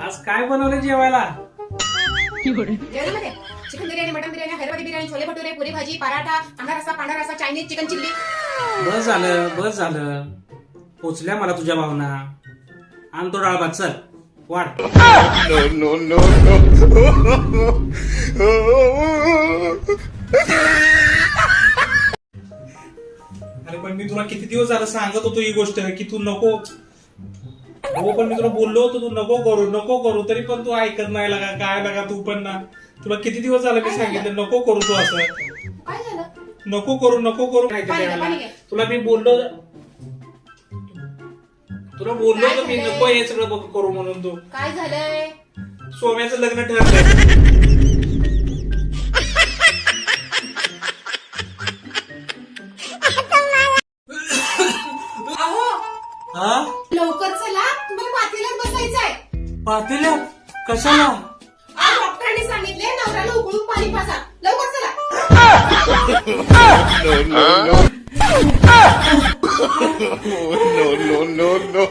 आज काय बनवलं जेवायला? जेवणामध्ये चिकन बिर्याणी मटन बिर्याणी हैदराबादी बिर्याणी छोले भटुरे पुरी भाजी पराठा पांढरा रस्सा पांढरा रस्सा चायनीज चिकन चिल्ली बस झालं बस झालं. पोचल्या मला तुझ्या भावना. आण तो डाळ भात चल. वाढ. no, no, no, अरे पण मी तुला किती दिवस झालं सांगत होतो ही गोष्ट की तू नको हो पण मी तुला बोललो होतो तू नको करू नको करू तरी पण तू ऐकत नाही लगा काय लगा तू पण ना. तुला किती दिवस झालं मी सांगितलं नको करू तू असं. काय झालं? नको करू नको करू. काय ते पाणी घ्या, द्यायला. पाणी घ्या. तुला मी बोललो तुला बोललो होतो मी? नको हे सगळं बघ करू म्हणून तू. काय झालंय? सोम्याचं लग्न ठरलंय. हा लवकर चला तुम्हाला पातेल्यात बसायचंय पातेल्या कशाला आज डॉक्टरांनी सांगितले नवऱ्याला उकळून पाणी पाजा लवकर चला no, no, no.